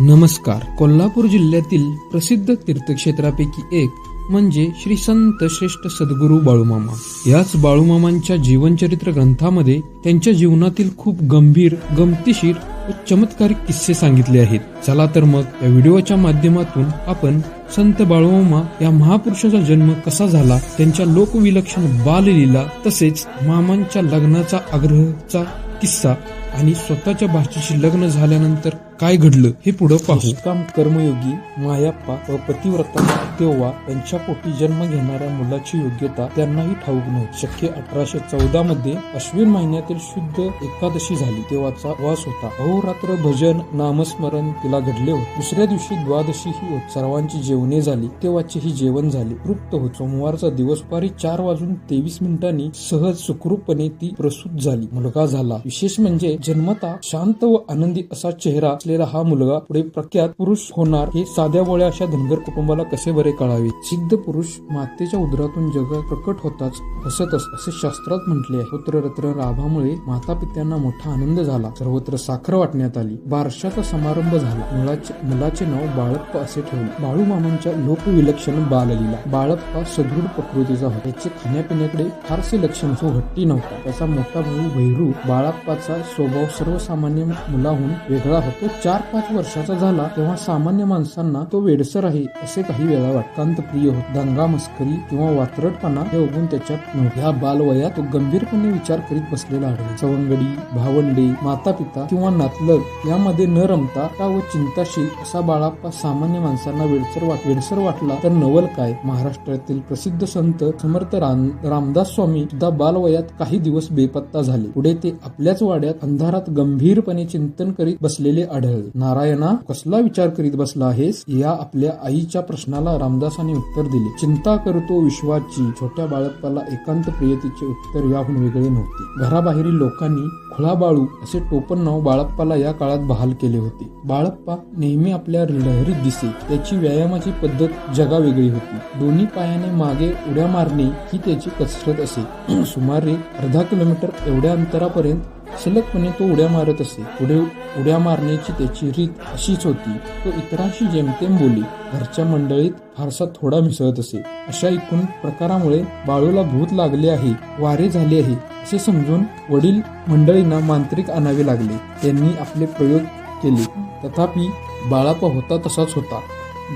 नमस्कार. कोल्हापूर जिल्ह्यातील प्रसिद्ध तीर्थक्षेत्रापैकी एक म्हणजे श्री संत श्रेष्ठ सद्गुरू बाळूमामा. याच बाळूमामांच्या जीवनचरित्र ग्रंथामध्ये त्यांच्या जीवनातील खूप गंभीर गमतीशीर व चमत्कारिक किस्से सांगितले आहेत. चला तर मग या व्हिडिओच्या माध्यमातून आपण संत बाळूमामा या महापुरुषाचा जन्म कसा झाला त्यांच्या लोकविलक्षण बाललीला तसेच मामांच्या लग्नाचा आग्रहचा किस्सा आणि स्वतःच्या भाषेशी लग्न झाल्यानंतर काय घडलं हे पुढे पाहू. काम कर्मयोगी मायाप्पा व पतिव्रता तेव्हा त्यांच्या पोटी जन्म घेणाऱ्या मुलाची योग्यता त्यांनाही ठाऊक नव्हती. शक्य अठराशे चौदा मध्ये अश्विन महिन्यातील शुद्ध एकादशी झाली. तेव्हाचा वास होता. अहोरात्र भजन नामस्मरण तिला घडले होते. दुसऱ्या दिवशी द्वादशी ही होत. सर्वांची जेवणे झाली. तेव्हाचे ही जेवण झाले. तृप्त होत. सोमवारचा दिवस दुपारी चार वाजून तेवीस मिनिटांनी सहज सुखरूपपणे ती प्रसूत झाली. मुलगा झाला. विशेष म्हणजे जन्मता शांत व आनंदी असा चेहरा असलेला हा मुलगा पुढे प्रख्यात पुरुष होणार हे साध्या वळ्या अशा धनगर कुटुंबाला कसे बरे कळावे? सिद्ध पुरुष मातेच्या उदरातून जगात प्रकट होताच हसत असे शास्त्रात म्हटले आहे. पुत्ररत्न राभामुळे माता पित्यांना मोठा आनंद झाला. सर्वत्र साखर वाटण्यात आली. बारशाचा समारंभ झाला. मुलाचे मुलाचे नाव बाळप्पा असे ठेवले. बाळू मामांच्या लोकविलक्षण बाललीला. बाळप्पा सदृढ प्रकृतीचा होता. त्याचे खाण्यापिण्याकडे फारसे लक्ष हो हट्टी नव्हता. त्याचा मोठा भाऊ भैरू बाळप्पाचा स्वभाव सर्वसामान्य मुलाहून वेगळा होतो. चार पाच वर्षाचा झाला तेव्हा सामान्य माणसांना तो वेडसर आहे असे काही वेळा वाटकांत प्रिय होत दंगा मस्करी किंवा वात्रटपणा हे उगून त्याच्यात ह्या बालवयात तो गंभीरपणे विचार करीत बसलेला आढळला सवंगडी भावंडे माता पिता किंवा नातलग यामध्ये न रमता का व चिंताशील असा बाळाप्पा सामान्य माणसांना वेडसर वाट वेडसर वाटला तर नवल काय? महाराष्ट्रातील प्रसिद्ध संत समर्थ राम रामदास स्वामी सुद्धा बालवयात काही दिवस बेपत्ता झाले. पुढे ते आपल्याच वाड्यात अंधारात गंभीरपणे चिंतन करीत बसलेले आढळ आढळले नारायणा कसला विचार करीत बसला आहेस? या आपल्या आईच्या प्रश्नाला रामदासाने उत्तर दिले. चिंता करतो विश्वाची. छोट्या बाळप्पाला एकांत प्रियतेचे उत्तर याहून वेगळे नव्हते. घराबाहेरील लोकांनी खुळा बाळू असे टोपण नाव बाळप्पाला या काळात बहाल केले होते. बाळप्पा नेहमी आपल्या लहरीत दिसे. त्याची व्यायामाची पद्धत जगा वेगळी होती. दोन्ही पायाने मागे उड्या मारणे ही त्याची कसरत असे. सुमारे अर्धा किलोमीटर एवढ्या अंतरापर्यंत सलगपणे तो उड्या मारत असे. पुढे उड्या मारण्याची त्याची रीत अशीच होती. तो इतरांशी जेमतेम बोली. घरच्या मंडळीत फारसा थोडा मिसळत असे. अशा एकूण प्रकारामुळे बाळूला भूत लागले आहे वारे झाले आहे असे समजून वडील मंडळींना मांत्रिक आणावे लागले. त्यांनी आपले प्रयोग केले. तथापि बाळापा होता तसाच होता.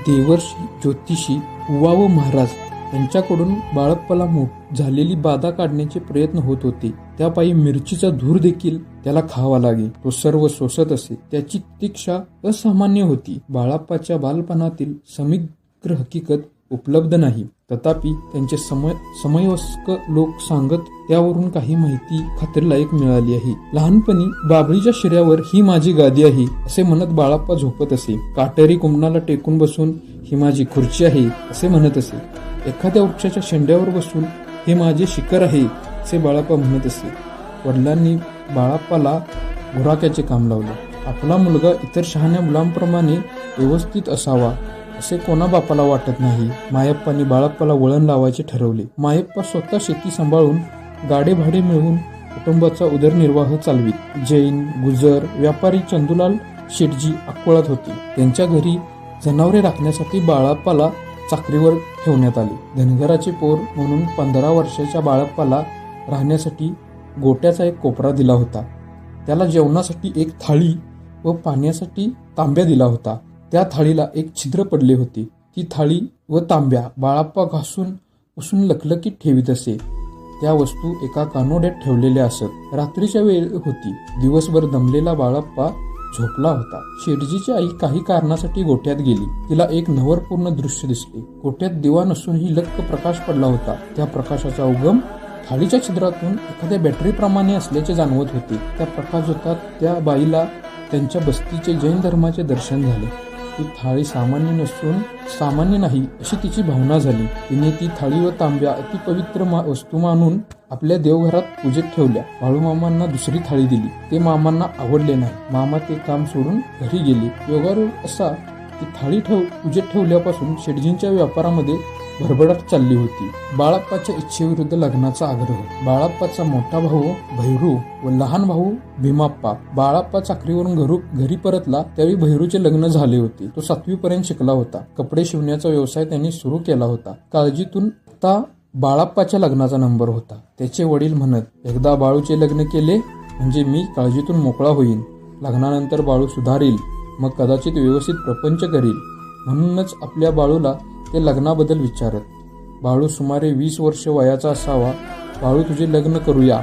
देवर्षी ज्योतिषी उवा व महाराज यांच्याकडून बाळप्पाला झालेली बाधा काढण्याचे प्रयत्न होत होते. त्यापायी मिरचीचा धूर देखील त्याला खावा लागे तो सर्व सोसत असे. त्याची तीक्षा असामान्य होती. बाळाप्पाच्या बालपणातील समिग्र हकीकत उपलब्ध नाही. तथापि त्यांचे समय समयस्क लोक सांगत त्यावरून काही माहिती खात्रीलायक मिळाली आहे. लहानपणी बाबळीच्या शिऱ्यावर ही माझी गादी आहे असे म्हणत बाळाप्पा झोपत असे. काटेरी कुंभणाला टेकून बसून ही माझी खुर्ची आहे असे म्हणत असे. एखाद्या वृक्षाच्या शेंड्यावर बसून हे माझे शिखर आहे. असे बाळाप्पा म्हणत असे वडिलांनी बाळाप्पाला घोराक्याचे काम लावले. आपला मुलगा इतर शहाण्या मुलांप्रमाणे व्यवस्थित असावा असे कोणा बापाला वाटत नाही. मायप्पानी बाळप्पाला वळण लावायचे ठरवले. मायप्पा स्वतः शेती सांभाळून गाडे भाडे मिळवून कुटुंबाचा उदरनिर्वाह चालवीत. जैन गुजर व्यापारी चंदुलाल शेटजी अकोळात होते. त्यांच्या घरी जनावरे राखण्यासाठी बाळाप्पाला चाकरीवर ठेवण्यात आले. धनगराचे पोर म्हणून पंधरा वर्षाच्या बाळप्पाला राहण्यासाठी गोट्याचा एक कोपरा दिला होता. त्याला जेवणासाठी एक थाळी व पाण्यासाठी तांब्या दिला होता. त्या थाळीला एक छिद्र पडले होते. ती थाळी व तांब्या बाळाप्पा घासून उसून लकलकीत ठेवीत असे. त्या वस्तू एका कानोड्यात ठेवलेल्या असत. रात्रीच्या वेळ होती. दिवसभर दमलेला बाळाप्पा झोपला होता. शेटजीची आई काही कारणासाठी गोठ्यात गेली. तिला एक नवरपूर्ण दृश्य दिसले. गोठ्यात दिवा नसूनही लक्क प्रकाश पडला होता. त्या प्रकाशाचा उगम थाळीच्या छिद्रातून एखाद्या बॅटरीप्रमाणे असल्याचे जाणवत होते. त्या प्रकाश होता त्या बाईला त्यांच्या बस्तीचे जैन धर्माचे दर्शन झाले. ती थाळी सामान्य नसून सामान्य नाही अशी तिची भावना झाली. तिने ती थाळी व तांब्या अति पवित्र मा वस्तू मानून आपल्या देवघरात पूजेत ठेवल्या. बाळूमामांना दुसरी थाळी दिली. ते मामांना आवडले नाही. मामा ते काम सोडून घरी गेले. योगारूढ असा ती थाळी ठेव पूजेत ठेवल्यापासून शेटजींच्या व्यापारामध्ये भरभराट चालली होती. बाळाप्पाच्या इच्छेविरुद्ध लग्नाचा आग्रह. बाळाप्पाचा मोठा भाऊ भैरू व लहान भाऊ भीमाप्पा. बाळाप्पा चाकरीवरून घरू घरी परतला त्यावेळी भैरूचे लग्न झाले होते. तो सातवी पर्यंत शिकला होता. कपडे शिवण्याचा व्यवसाय त्यांनी सुरू केला होता. काळजीतून आता बाळाप्पाच्या लग्नाचा नंबर होता. त्याचे वडील म्हणत एकदा बाळूचे लग्न केले म्हणजे मी काळजीतून मोकळा होईन. लग्नानंतर बाळू सुधारील. मग कदाचित व्यवस्थित प्रपंच करील. म्हणूनच आपल्या बाळूला ते लग्नाबद्दल विचारत बाळू सुमारे वीस वर्ष वयाचा असावा. बाळू तुझे लग्न करूया.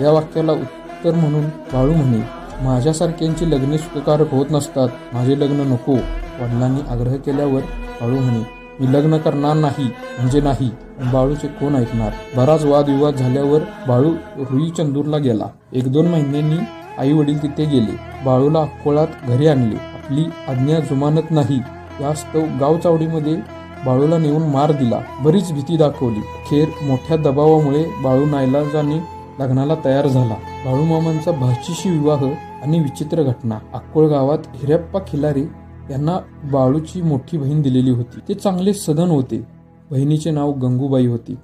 या वाक्याला उत्तर म्हणून बाळू म्हणे माझ्यासारख्यांची लग्ने सुखकारक होत नसतात. माझे लग्न नको. वडिलांनी आग्रह केल्यावर बाळू म्हणे मी लग्न करणार नाही म्हणजे नाही. बाळूचे कोण ऐकणार? बराच वादविवाद झाल्यावर बाळू रुई चंदूरला गेला. एक दोन महिन्यांनी आई वडील तिथे गेले. बाळूला अकोळात घरी आणले. आपली आज्ञा जुमानत नाही. यास्तव गाव चावडीमध्ये बाळूला नेऊन मार दिला. बरीच भीती दाखवली. खेर मोठ्या दबावामुळे बाळू नायलाजाने लग्नाला तयार झाला. बाळू मामांचा भाचीशी विवाह आणि विचित्र घटना. अक्कोळ गावात हिरप्पा खिलारे यांना बाळूची मोठी बहीण दिलेली होती. ते चांगले सदन होते. बहिणीचे नाव गंगूबाई होती.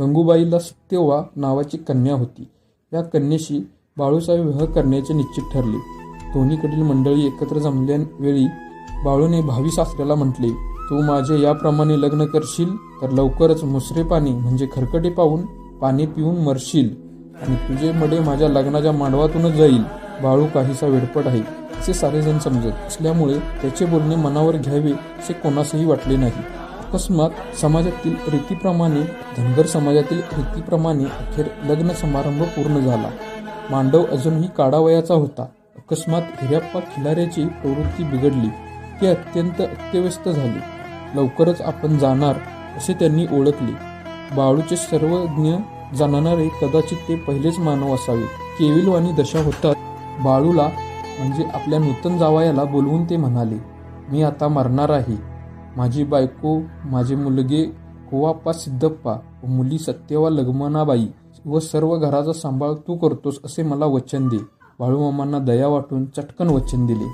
गंगूबाईला सत्यवा नावाची कन्या होती. या कन्येशी बाळूचा विवाह करण्याचे निश्चित ठरले. दोन्हीकडील मंडळी एकत्र जमल्या वेळी बाळूने भावी सासऱ्याला म्हटले तू माझे याप्रमाणे लग्न करशील तर लवकरच मुसरे पाणी म्हणजे खरकटे पाहून पाणी पिऊन मरशील. आणि तुझे मडे माझ्या लग्नाच्या मांडवातूनच जाईल. बाळू काहीसा वेडपट आहे असे सारेजण समजत असल्यामुळे त्याचे बोलणे मनावर घ्यावे असे कोणासही वाटले नाही. अकस्मात समाजातील रीतीप्रमाणे धनगर समाजातील रीतीप्रमाणे अखेर लग्न समारंभ पूर्ण झाला. मांडव अजूनही काडावयाचा होता. अकस्मात हिऱ्याप्पा खिलाऱ्याची प्रवृत्ती बिघडली. ते अत्यंत अत्यव्यस्त झाली. लवकरच आपण जाणार असे त्यांनी ओळखले. बाळूचे सर्वज्ञ जाणणारे कदाचित ते पहिलेच मानव असावे. केविलवाणी दशा होतात. बाळूला म्हणजे आपल्या नूतन जावयाला बोलवून ते म्हणाले मी आता मरणार आहे. माझी बायको माझे मुलगे कोवाप्पा सिद्धप्पा व मुली सत्यवा लग्मनाबाई व सर्व घराचा सांभाळ तू करतोस असे मला वचन दे. बाळूमामांना दया वाटून चटकन वचन दिले.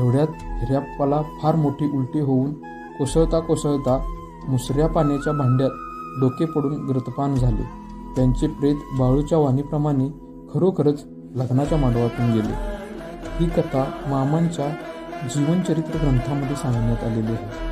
एवढ्यात हिर्याप्पाला फार मोठी उलटी होऊन कोसळता कोसळता मुसऱ्या पाण्याच्या भांड्यात डोके पडून ग्रतपान झाले. त्यांचे प्रेत बाळूच्या वाणीप्रमाणे खरोखरच लग्नाच्या मांडवातून गेले. ही कथा मामांच्या जीवनचरित्र ग्रंथामध्ये सांगण्यात आलेली आहे.